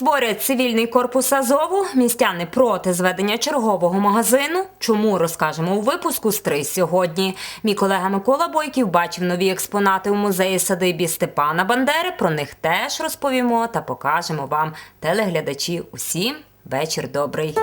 створять цивільний корпус Азову, містяни проти зведення чергового магазину. Чому розкажемо у випуску «Стрий сьогодні? Мій колега Микола Бойків бачив нові експонати у музеї садибі Степана Бандери. Про них теж розповімо та покажемо вам, телеглядачі. Усім вечір добрий.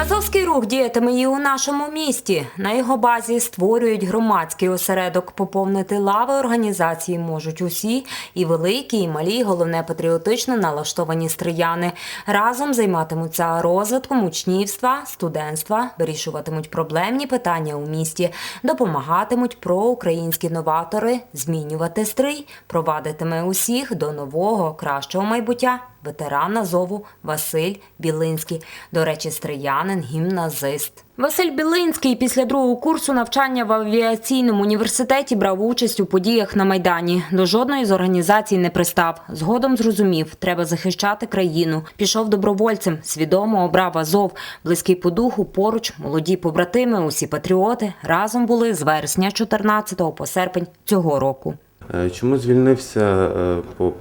Азовський рух діятиме і у нашому місті. На його базі створюють громадський осередок. Поповнити лави організації можуть усі, і великі, і малі, головне патріотично налаштовані стрияни. Разом займатимуться розвитком учнівства, студентства, вирішуватимуть проблемні питання у місті, допомагатимуть проукраїнські новатори, змінювати стрий, провадитиме усіх до нового кращого майбуття. Ветеран Азову Василь Білинський. До речі, стріянин, гімназист. Василь Білинський після другого курсу навчання в авіаційному університеті брав участь у подіях на Майдані. До жодної з організацій не пристав. Згодом зрозумів, треба захищати країну. Пішов добровольцем, свідомо обрав Азов. Близький по духу, поруч, молоді побратими, усі патріоти разом були з вересня 14 по серпень цього року. Е, Чому звільнився? е, По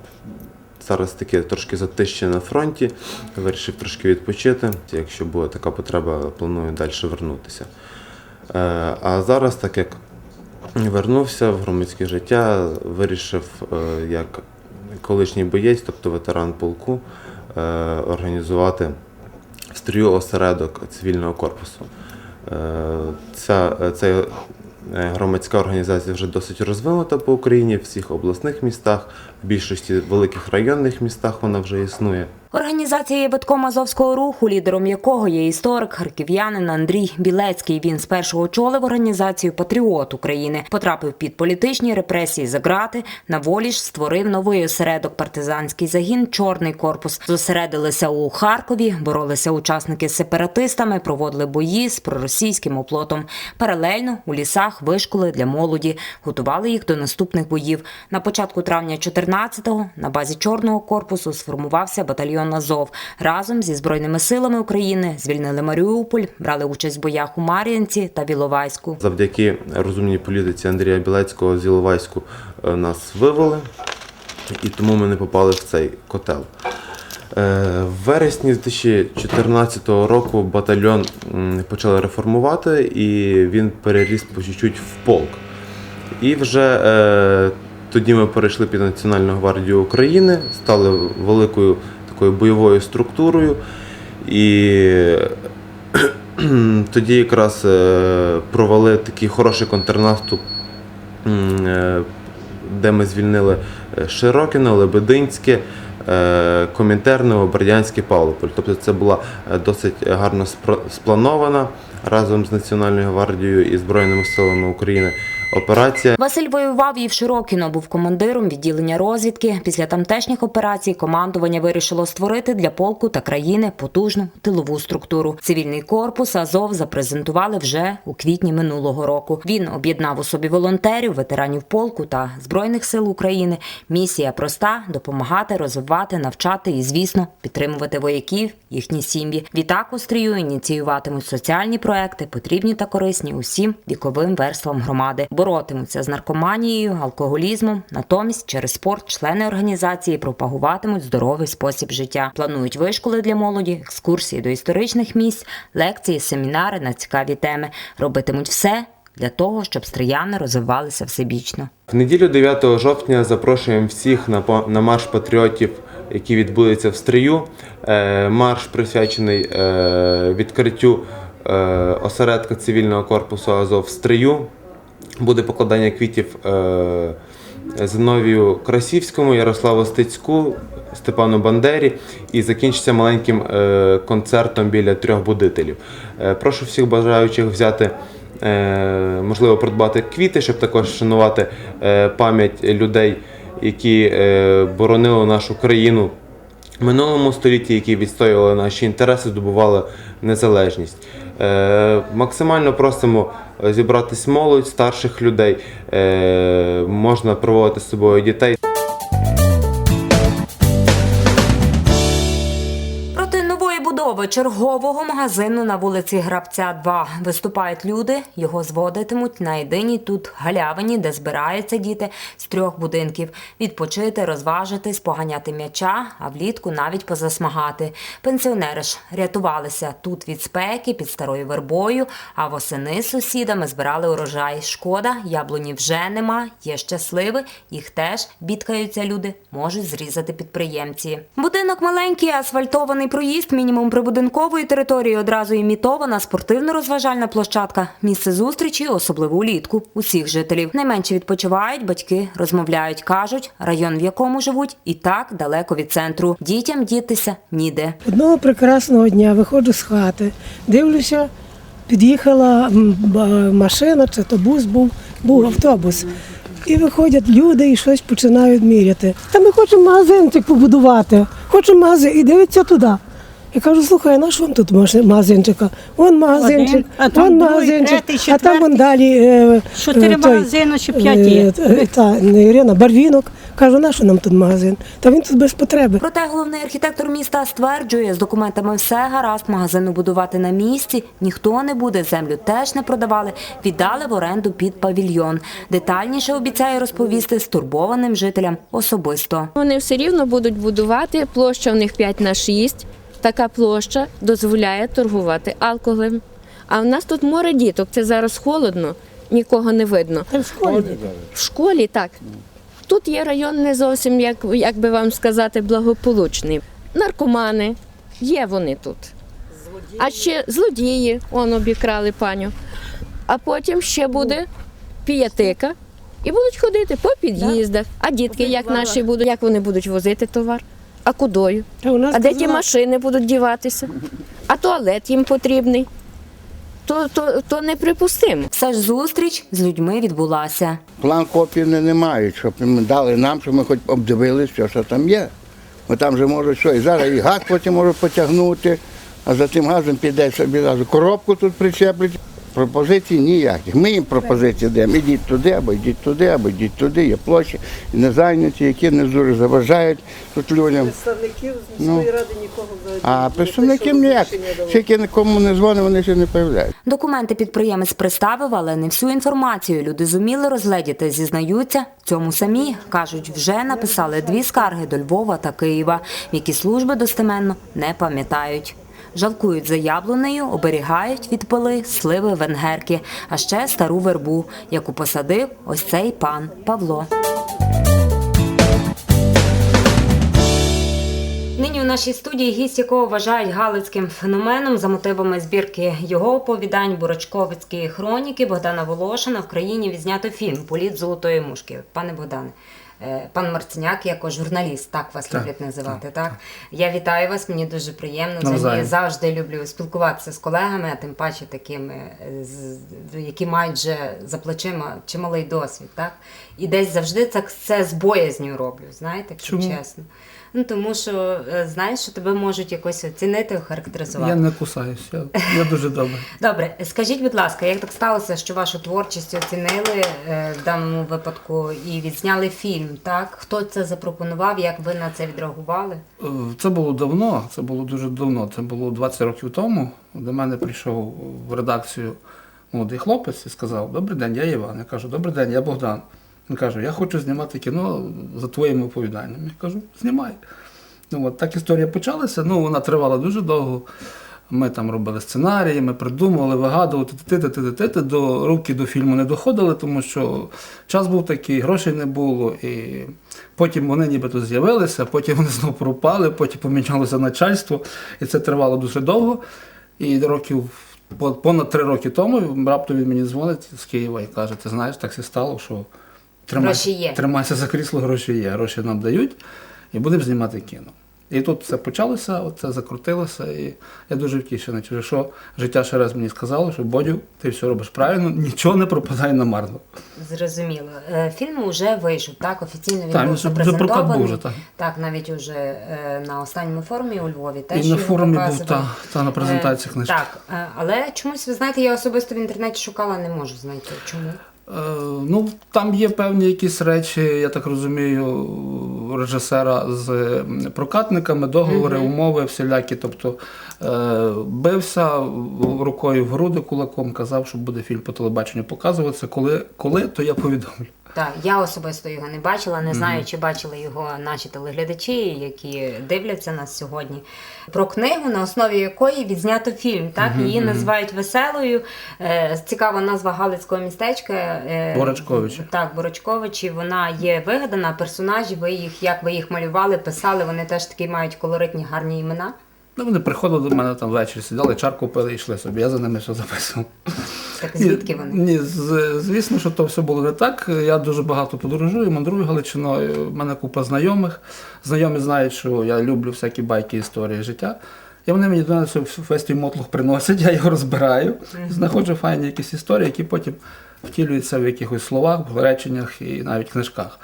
зараз таке трошки затище на фронті. Вирішив трошки відпочити. Якщо буде така потреба, планую далі вернутися. Е, А зараз, так як вернувся в громадське життя, вирішив е, як колишній боєць, тобто ветеран полку, е, організувати стрію осередок цивільного корпусу. Ця, е, громадська організація вже досить розвинута по Україні, в всіх обласних містах, в більшості великих районних містах вона вже існує. Організація є витком Азовського руху, лідером якого є історик, харків'янин Андрій Білецький. Він спершу очолив організацію Патріот України, потрапив під політичні репресії за грати. На волі ж створив новий осередок партизанський загін Чорний корпус. Зосередилися у Харкові, боролися учасники з сепаратистами, проводили бої з проросійським оплотом. Паралельно у лісах вишколи для молоді, готували їх до наступних боїв. На початку травня 14-го на базі Чорного корпусу сформувався батальйон Азов. Разом зі збройними силами України звільнили Маріуполь, брали участь в боях у Мар'їнці та Віловайську. Завдяки розумній політиці Андрія Білецького з Іловайську е, нас вивели, і тому ми не попали в цей котел. Е, В вересні 2014 року батальйон почали реформувати, і він переріс по чуть-чуть в полк. І вже е, тоді ми перейшли під Національну гвардію України, стали великою такою бойовою структурою. І тоді якраз е, провели такий хороший контрнаступ, е, де ми звільнили е, Широкине, Лебединське, Комінтерне, Бердянське, Павлополь. Тобто це була досить гарно спланована разом з Національною гвардією і Збройними силами України операція. Василь воював і в Широкіно, був командиром відділення розвідки. Після тамтешніх операцій командування вирішило створити для полку та країни потужну тилову структуру. Цивільний корпус Азов запрезентували вже у квітні минулого року. Він об'єднав у собі волонтерів, ветеранів полку та збройних сил України. Місія проста допомагати, розвивати, навчати і, звісно, підтримувати вояків, їхні сім'ї. Відтак у стрію ініціюватимуть соціальні проекти, потрібні та корисні усім віковим верствам громади. Боротимуться з наркоманією, алкоголізмом. Натомість через спорт члени організації пропагуватимуть здоровий спосіб життя. Планують вишколи для молоді, екскурсії до історичних місць, лекції, семінари на цікаві теми. Робитимуть все для того, щоб стріяни розвивалися всебічно. В неділю 9 жовтня запрошуємо всіх на, на марш патріотів, який відбудеться в Стрию. Е, Марш присвячений е, відкриттю е, осередка цивільного корпусу Азов в Стрию. Буде покладання квітів е, Зиновію Красівському, Ярославу Стецьку, Степану Бандері і закінчиться маленьким е, концертом біля трьох будителів. Е, прошу всіх бажаючих взяти, можливо, придбати квіти, щоб також шанувати пам'ять людей, які боронили нашу країну в минулому столітті, які відстоювали наші інтереси, здобували незалежність. Е, максимально просимо зібратись молодь, старших людей, е, можна проводити з собою дітей. Будови чергового магазину на вулиці Грабця 2 виступають люди. Його зводитимуть на єдиній тут галявині, де збираються діти з трьох будинків. Відпочити, розважитись, поганяти м'яча, а влітку навіть позасмагати. Пенсіонери ж рятувалися тут від спеки під старою вербою, а восени з сусідами збирали урожай. Шкода, яблуні вже нема, є щасливі, їх теж бідкаються люди, можуть зрізати підприємці. Будинок маленький, асфальтований проїзд, мінімум прибудинкової території, одразу імітована спортивно-розважальна площадка. Місце зустрічі, особливо улітку, усіх жителів. Найменше відпочивають, батьки розмовляють, кажуть, район, в якому живуть, і так далеко від центру. Дітям дітися ніде. Одного прекрасного дня виходжу з хати, дивлюся, під'їхала машина, чи то бус був, був автобус. І виходять люди і щось починають міряти. Та ми хочемо магазинчик побудувати, хочемо магазин, і дивиться туди. Я кажу, слухай, а на що вам тут магазинчика? Вон магазинчик, Один, а там вон другий, магазинчик, третій, а там вон четвертий. далі. е, Чотири е, той, магазини чи п'ять є? е, е, Та, не Ірина, барвінок. Кажу, на що нам тут магазин? Та він тут без потреби. Проте головний архітектор міста стверджує, з документами все гаразд, магазину будувати на місці ніхто не буде. Землю теж не продавали, віддали в оренду під павільйон. Детальніше обіцяє розповісти стурбованим жителям особисто. Вони все рівно будуть будувати. Площа у них 5 на 6. Така площа дозволяє торгувати алкоголем. А в нас тут море діток. Це зараз холодно, нікого не видно. Та в школі. В школі так. Тут є район не зовсім, як, як би вам сказати, благополучний. Наркомани, є вони тут. А ще злодії, он обікрали паню. А потім ще буде піятика. І будуть ходити по під'їздах. А дітки, як наші будуть, як вони будуть возити товар? А кудою? Та у нас А де ті машини будуть діватися? А туалет їм потрібний. То, то, то неприпустимо. Все ж зустріч з людьми відбулася. План копії не, не мають, щоб їм дали нам, щоб ми хоч обдивилися, що там є. Бо там же можуть що, і зараз і газ потім можуть потягнути, а за тим газом піде собі зразу коробку тут причеплять. Пропозицій ніяких. Ми їм пропозиції даємо. Ідіть туди, або йдіть туди, або йдіть туди, є площі, не зайняті, які не дуже заважають тут людям. Представників з Ну. міської ради нікого взагалі А представників ніяк. Тільки нікому не дзвонить, вони ще не появляють. Документи підприємець представив, але не всю інформацію. Люди зуміли розгледіти, зізнаються. Цьому самі кажуть, вже написали дві скарги до Львова та Києва, які служби достеменно не пам'ятають. Жалкують за яблунею, оберігають від пили сливи венгерки, а ще стару вербу, яку посадив ось цей пан Павло. Нині у нашій студії гість, якого вважають галицьким феноменом за мотивами збірки його оповідань Бурачковицькі хроніки Богдана Волошина в країні відзнято фільм Політ золотої мушки. Пане Богдане, пан Марценяк, як журналіст, так вас Так, люблять називати. Так, я вітаю вас. Мені дуже приємно. Взагалі, Навзаєм. завжди люблю спілкуватися з колегами, а тим паче такими, е, які мають вже за плечима чималий досвід. Так і десь завжди це, це з боязню роблю. Знаєте, якщо чесно. Ну тому що е, знаєш, що тебе можуть якось оцінити, охарактеризувати. Я не кусаюсь, я, я дуже добре. Добре, скажіть, будь ласка, як так сталося, що вашу творчість оцінили е, в даному випадку і відзняли фільм? Так, хто це запропонував? Як ви на це відреагували? Е, Це було давно, це було дуже давно. Це було 20 років тому. До мене прийшов в редакцію молодий хлопець і сказав: Добрий день, я Іван. Я кажу, добрий день, я Богдан. Він каже, я хочу знімати кіно за твоїми оповіданнями. Я кажу, знімай. Ну, от так історія почалася. Ну, вона тривала дуже довго. Ми там робили сценарії, ми придумували, вигадували, ти-ти-ти-ти-ти-ти, до руки до фільму не доходили, тому що час був такий, грошей не було. І потім вони нібито з'явилися, потім вони знову пропали, потім помінялося начальство, і це тривало дуже довго. І років понад три роки тому раптом він мені дзвонить з Києва і каже: ти знаєш, так все стало, що Гроші є. тримайся за крісло, гроші є, гроші нам дають, і будемо знімати кіно. І тут все почалося, це закрутилося, і я дуже втішений. Через що життя ще раз мені сказало, що Бодю, ти все робиш правильно, нічого не пропадає на марно. Зрозуміло. Е, Фільм вже вийшов, так, офіційно він Так, був вже- вже прокат був вже, так. Так, навіть уже е, на останньому форумі у Львові теж і на його форумі був показували. та, та на презентації Е, книжки. Так, е, але чомусь, ви знаєте, я особисто в інтернеті шукала, не можу знайти. Чому? Е, Ну, там є певні якісь речі, я так розумію, режисера з прокатниками, договори, умови всілякі. Тобто е, бився рукою в груди кулаком, казав, що буде фільм по телебаченню показуватися. Коли, коли то я повідомлю. Так, я особисто його не бачила, не знаю, чи бачили його наші телеглядачі, які дивляться нас сьогодні. Про книгу, на основі якої відзнято фільм. Так, її називають веселою. Е, цікава назва Галицького містечка. Е, Борочковичі. Так, Борочковичі. Вона є вигадана. Персонажі, ви їх, як ви їх малювали, писали, вони теж такі мають колоритні, гарні імена. Ну, вони приходили до мене там ввечері, сиділи, чарку пили і йшли собі. Я за ними все записував. Так звідки вони? Ні, з- звісно, що то все було не так. Я дуже багато подорожую, мандрую Галичиною. У мене купа знайомих. Знайомі знають, що я люблю всякі байки, історії життя. І вони мені до нас весь той мотлух приносять, я його розбираю, знаходжу файні якісь історії, які потім втілюються в якихось словах, в реченнях і навіть книжках.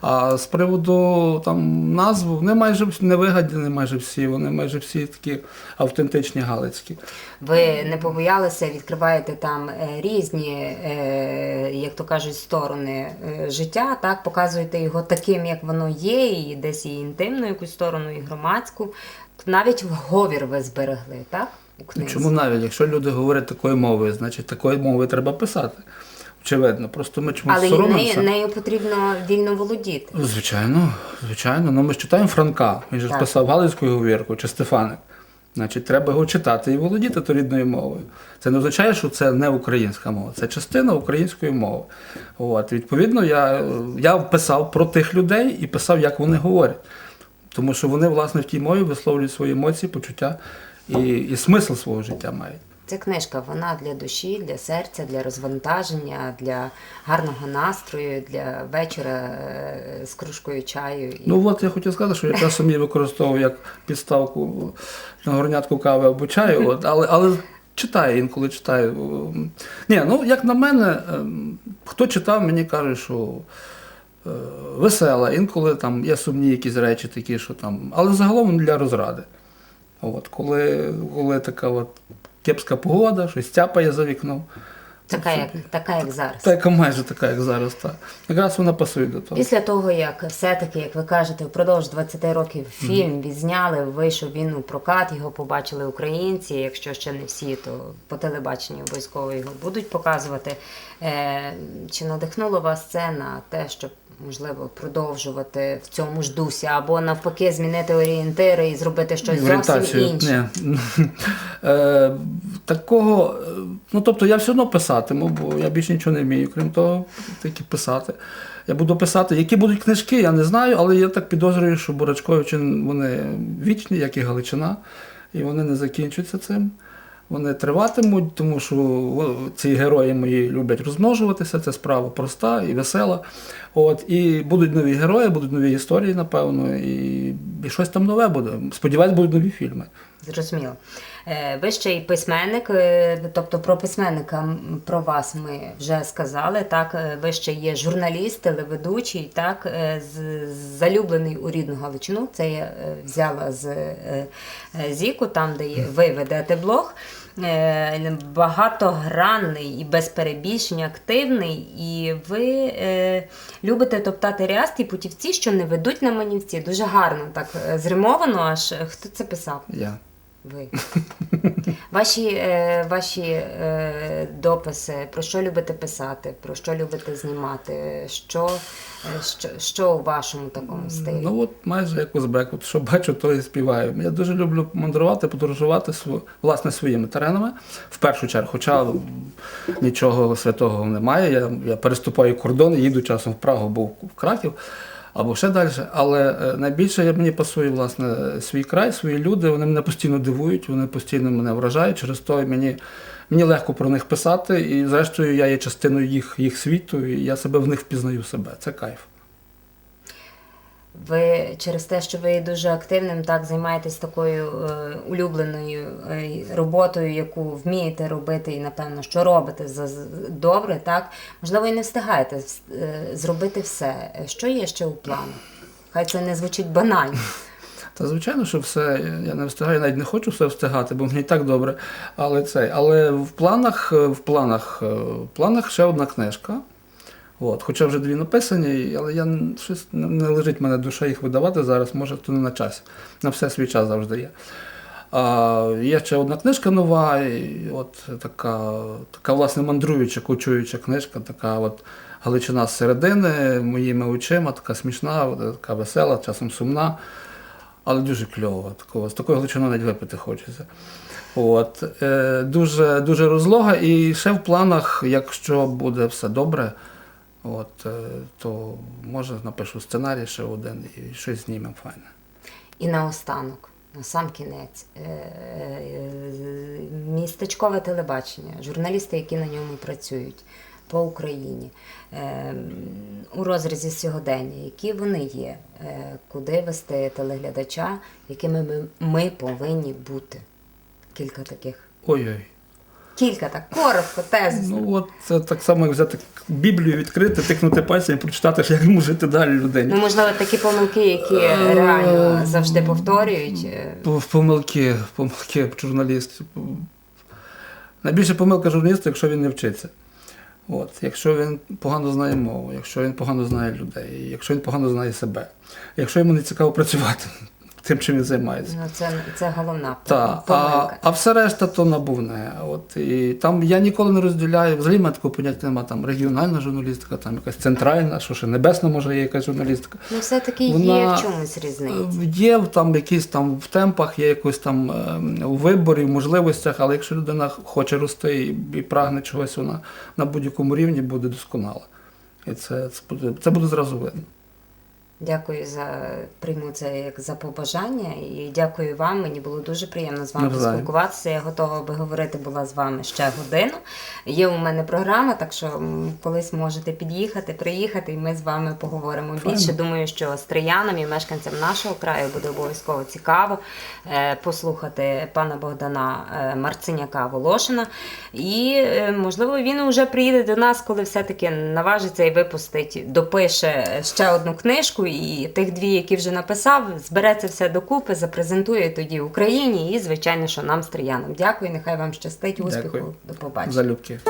А з приводу там назв, вони майже не вигадані, майже всі, вони майже всі такі автентичні галицькі. Ви не побоялися, відкриваєте там е, різні, е, як то кажуть, сторони е, життя, так показуєте його таким, як воно є, і десь і інтимну якусь сторону, і громадську. Навіть говір ви зберегли, так? У. Чому навіть, якщо люди говорять такою мовою, значить такою мовою треба писати. Очевидно, просто ми чомусь Але соромимося. нею, нею потрібно вільно володіти. Звичайно, звичайно. Ну ми ж читаємо Франка. Він же ж писав Галицькою говірку чи Стефаник. Значить, треба його читати і володіти то рідною мовою. Це не означає, що це не українська мова, це частина української мови. От, відповідно, я, я писав про тих людей і писав, як вони говорять. Тому що вони, власне, в тій мові висловлюють свої емоції, почуття і, і смисл свого життя мають. Ця книжка вона для душі, для серця, для розвантаження, для гарного настрою, для вечора е, з кружкою чаю. Ну от я хотів сказати, що я часом її використовую як підставку на горнятку кави або чаю, от, але, але читаю інколи читаю. Ні, ну як на мене, ем, хто читав, мені каже, що е, весела, інколи там є сумні якісь речі такі, що там. Але загалом для розради. От, коли, коли така от кепська погода, щось тяпає за вікном. Така, як, така, як зараз. Та яка майже така, як зараз. Та. Якраз вона пасує до того. Після того, як все-таки, як ви кажете, впродовж 20 років фільм відзняли, вийшов він у прокат, його побачили українці. Якщо ще не всі, то по телебаченню обов'язково його будуть показувати. Е, чи надихнуло вас це на те, щоб можливо продовжувати в цьому ж дусі, або навпаки змінити орієнтири і зробити щось зовсім інше? Ні. Е, такого, е, ну тобто я все одно писатиму, бо я більше нічого не вмію, крім того, тільки писати. Я буду писати, які будуть книжки, я не знаю, але я так підозрюю, що Бурачковичі вони вічні, як і Галичина, і вони не закінчуються цим. Вони триватимуть, тому що ці герої мої люблять розмножуватися, це справа проста і весела. От, і будуть нові герої, будуть нові історії, напевно, і, і щось там нове буде. Сподіваюсь, будуть нові фільми. Зрозуміло. Е, Ви ще й письменник, е, тобто про письменника про вас ми вже сказали. Так, Е, ви ще є журналіст, телеведучий, так, залюблений у рідну Галичину. Це я взяла з Зіку, там, де ви ведете блог. Е, Багатогранний і без перебільшення активний, і ви е, любите топтати рясті путівці, що не ведуть на манівці. Дуже гарно так е, зримовано. Аж хто це писав? Я. Ви. Ваші, е, ваші е, дописи, про що любите писати, про що любите знімати, що, е, що, що у вашому такому стилі? Ну от майже як узбек, от що бачу, то і співаю. Я дуже люблю мандрувати, подорожувати власне своїми теренами в першу чергу. Хоча нічого святого немає. Я, я переступаю кордон, їду часом в Прагу або в Краків. Або ще далі, але е, найбільше я- мені пасує власне свій край, свої люди. Вони мене постійно дивують, вони постійно мене вражають. Через то мені, мені легко про них писати, і зрештою я є частиною їх, їх світу, і я себе в них впізнаю себе. Це кайф. Ви через те, що ви дуже активним, так займаєтесь такою е, улюбленою е, роботою, яку вмієте робити, і напевно, що робите за добре, так можливо, і не встигаєте е, зробити все. Що є ще у планах? Хай це не звучить банально. Та звичайно, що все я не встигаю, навіть не хочу все встигати, бо мені так добре. Але це, але в планах, е, в планах, е, в планах ще одна книжка. От. Хоча вже дві написані, але я щось не лежить мене душа їх видавати зараз, може, то не на час. На все свій час завжди є. А, є ще одна книжка нова, і от така, така власне мандруюча, кочуюча книжка, така от Галичина з середини, моїми очима, така смішна, така весела, часом сумна, але дуже кльова. Такого, з такою Галичиною навіть випити хочеться. От, е, дуже, дуже розлога, і ще в планах, якщо буде все добре, от, е, то може напишу сценарій ще один і щось знімемо файне. І наостанок, на сам кінець, е, е, містечкове телебачення, журналісти, які на ньому працюють по Україні, у розрізі сьогодення, які вони є, куди вести телеглядача, якими ми, ми повинні бути. Кілька таких. Ой-ой. Кілька так, коротко, тезисно. Ну от це так само, як взяти Біблію, відкрити, тикнути пальцем і прочитати, як йому жити далі людині. Ну, можливо, такі помилки, які реально завжди повторюють. е, Помилки, помилки журналістів. Найбільша помилка журналіста, якщо він не вчиться. От, якщо він погано знає мову, якщо він погано знає людей, якщо він погано знає себе, якщо йому не цікаво працювати тим, чим він займається. Ну, це, це головна Так, а, а все решта то набувне. От, і там я ніколи не розділяю, взагалі мене такого поняття немає, там регіональна журналістика, там якась центральна, що ще небесна може є якась журналістика. Ну, все-таки є в чомусь різниця. Є там якісь там в темпах, є якось там е, у виборі, в можливостях, але якщо людина хоче рости і, і прагне чогось, вона на будь-якому рівні буде досконала. І це, це, буде, це буде зразу видно. Дякую за прийму це як за побажання і дякую вам. Мені було дуже приємно з вами поспілкуватися. Я готова би говорити була з вами ще годину. Є у мене програма, так що колись можете під'їхати, приїхати, і ми з вами поговоримо Файно. більше. Думаю, що стріянам і мешканцям нашого краю буде обов'язково цікаво е, послухати пана Богдана е, Марциняка Волошина. І е, можливо він вже приїде до нас, коли все-таки наважиться і випустить, допише ще одну книжку, і тих дві, які вже написав, збере це все докупи, запрезентує тоді Україні і, звичайно, що нам стріянам. Дякую, нехай вам щастить, успіху, Дякую. до побачення. Залюбки.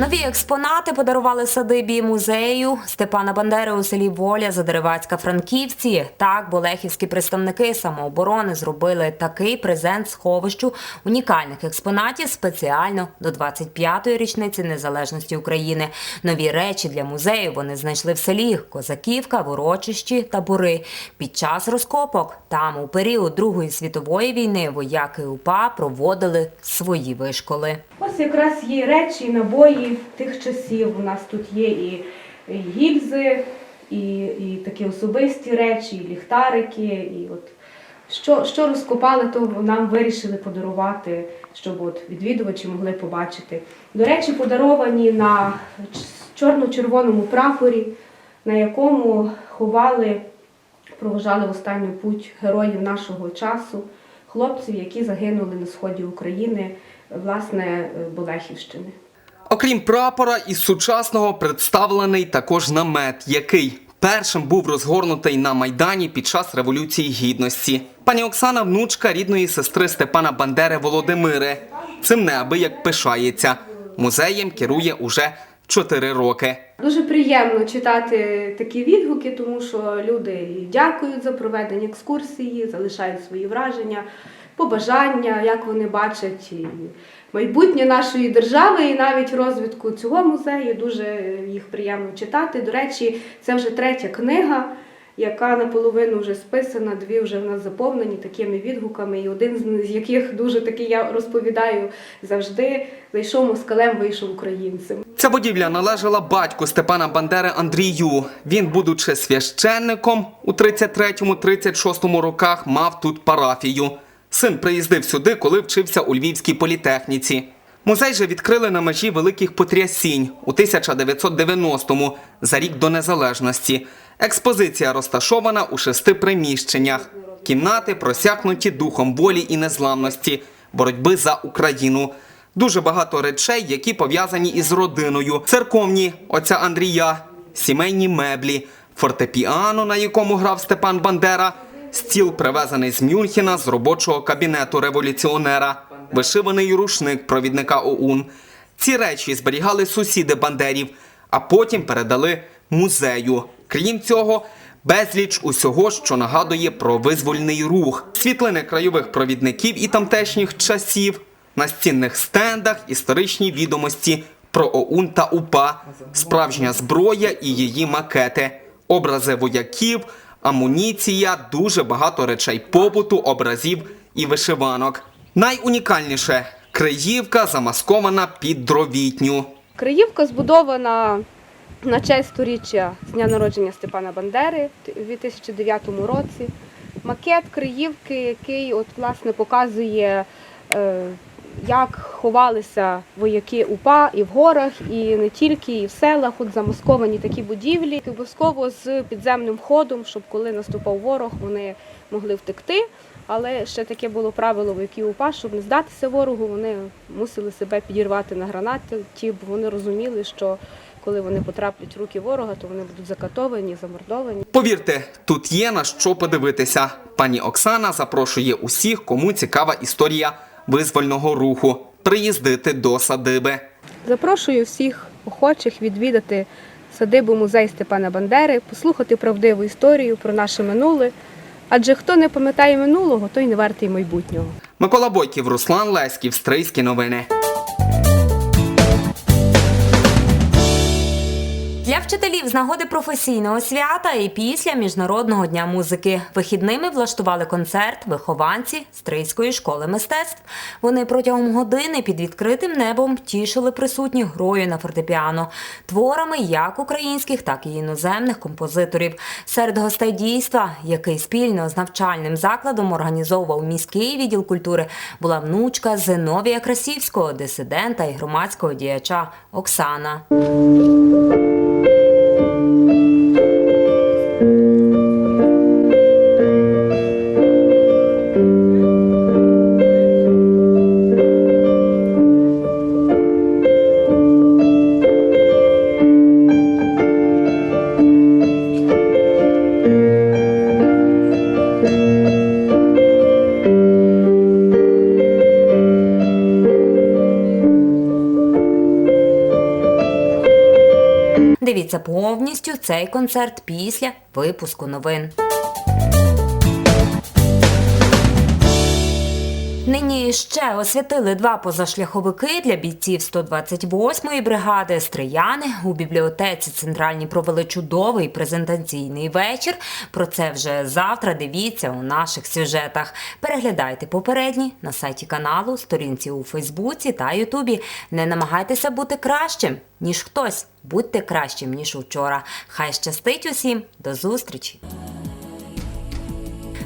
Нові експонати подарували садибі музею Степана Бандери у селі Воля Задеревацька Франківці. Так, болехівські представники самооборони зробили такий презент сховищу унікальних експонатів спеціально до 25-ї річниці незалежності України. Нові речі для музею вони знайшли в селі Козаківка, Ворочищі та Бури. Під час розкопок там у період Другої світової війни вояки УПА проводили свої вишколи. Ось якраз є речі, і тих часів. У нас тут є і гільзи, і, і такі особисті речі, і ліхтарики. І от що, що розкопали, то нам вирішили подарувати, щоб от відвідувачі могли побачити. До речі, подаровані на чорно-червоному прапорі, на якому ховали, проважали останню путь героїв нашого часу, хлопців, які загинули на сході України, власне, е, Болехівщини. Окрім прапора із сучасного представлений також намет, який першим був розгорнутий на майдані під час революції гідності. Пані Оксана, внучка рідної сестри Степана Бандери Володимири. Цим неабияк пишається. Музеєм керує уже чотири роки. Дуже приємно читати такі відгуки, тому що люди дякують за проведення екскурсії, залишають свої враження, побажання, як вони бачать майбутнє нашої держави, і навіть розвитку цього музею. Дуже їх приємно читати. До речі, це вже третя книга. Яка наполовину вже списана, дві вже в нас заповнені такими відгуками, і один з яких дуже такий я розповідаю завжди: зайшов москалем, вийшов українцем. Ця будівля належала батьку Степана Бандери Андрію. Він, будучи священником у 33-36 роках, мав тут парафію. Син приїздив сюди, коли вчився у Львівській політехніці. Музей же відкрили на межі великих потрясінь у 1990-му, за рік до незалежності. Експозиція розташована у шести приміщеннях. Кімнати просякнуті духом волі і незламності, боротьби за Україну. Дуже багато речей, які пов'язані із родиною. Церковні отця Андрія, сімейні меблі, фортепіано, на якому грав Степан Бандера, стіл, привезений з Мюнхена з робочого кабінету революціонера, вишиваний рушник провідника ОУН, Ці речі зберігали сусіди бандерів, а потім передали музею. Крім цього, безліч усього, що нагадує про визвольний рух, світлини краєвих провідників і тамтешніх часів, на стінних стендах історичні відомості про ОУН та УПА, справжня зброя і її макети, образи вояків, амуніція, дуже багато речей побуту, образів і вишиванок. Найунікальніше Криївка замаскована під дровітню. Криївка збудована на честь сторіччя з дня народження Степана Бандери у 2009 році. Макет Криївки, який от, власне, показує, е, як ховалися вояки УПА і в горах, і не тільки, і в селах, от замасковані такі будівлі. Обов'язково з підземним ходом, щоб коли наступав ворог, вони могли втекти. Але ще таке було правило вояків УПА, щоб не здатися ворогу, вони мусили себе підірвати на гранати, ті, бо вони розуміли, що коли вони потраплять в руки ворога, то вони будуть закатовані, замордовані. Повірте, тут є на що подивитися. Пані Оксана запрошує усіх, кому цікава історія визвольного руху, приїздити до садиби. Запрошую всіх охочих відвідати садибу музей Степана Бандери, послухати правдиву історію про наше минуле. Адже хто не пам'ятає минулого, той не вартий майбутнього. Микола Бойків, Руслан Леськів, Стрийські новини. Для вчителів з нагоди професійного свята і після Міжнародного дня музики вихідними влаштували концерт вихованці Стрийської школи мистецтв. Вони протягом години під відкритим небом тішили присутніх грою на фортепіано, творами як українських, так і іноземних композиторів. Серед гостей дійства, який спільно з навчальним закладом організовував міський відділ культури, була внучка Зиновія Красівського, дисидента і громадського діяча Оксана. Дивіться повністю цей концерт після випуску новин. Нині ще освятили два позашляховики для бійців 128-ї бригади Стрияни. У бібліотеці центральній провели чудовий презентаційний вечір. Про це вже завтра дивіться у наших сюжетах. Переглядайте попередні на сайті каналу, сторінці у Фейсбуці та Ютубі. Не намагайтеся бути кращим, ніж хтось. Будьте кращим, ніж вчора. Хай щастить усім. До зустрічі!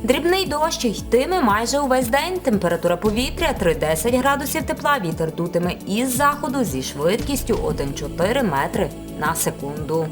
Дрібний дощ йтиме майже увесь день. Температура повітря 3-10 градусів тепла. Вітер дутиме із заходу зі швидкістю 1,4 метри на секунду.